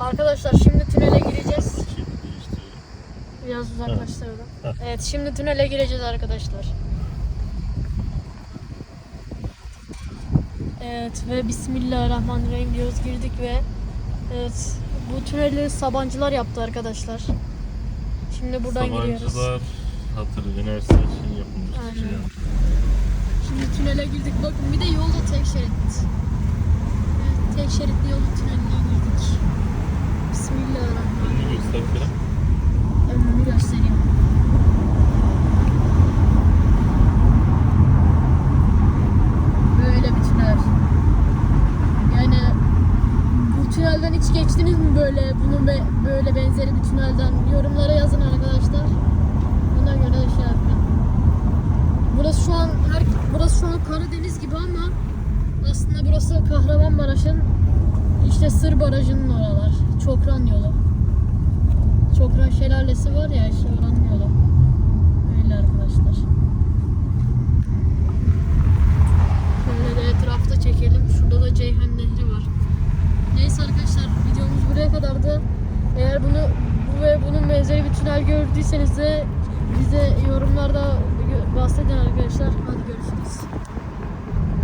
Arkadaşlar şimdi tünele gireceğiz. Biraz uzaklaştırdım. Evet şimdi tünele gireceğiz arkadaşlar. Evet ve Bismillahirrahmanirrahim diyoruz girdik ve evet bu tüneli Sabancılar yaptı arkadaşlar. Şimdi buradan giriyoruz. Sabancılar üniversite için yapılmış bir şey. Aynen. yani. Şimdi tünele girdik. Bakın bir de yolda tek şerit. Evet, tek şeritli yolun tüneline girdik. Bismillahirrahmanirrahim. Önünü göster Kerem. Önümü göstereyim. Böyle bir tünel. Yani bu tünelden hiç geçtiniz mi böyle bunun be- böyle benzeri bir tünelden? Yorumlara yazın arkadaşlar. Ona göre şey yapın. Burası şu an her burası şu an Karadeniz gibi ama aslında burası Kahramanmaraş'ın işte Sır Barajı'nın oralar. Çokran yolu. Çokran şelalesi var ya işte oranın yolu. Öyle arkadaşlar. Şöyle de etrafta çekelim. Şurada da Ceyhan Nehri var. Neyse arkadaşlar videomuz buraya kadardı. Eğer bunu bu ve bunun benzeri bir tünel gördüyseniz de bize yorumlarda bahsedin arkadaşlar. Hadi görüşürüz.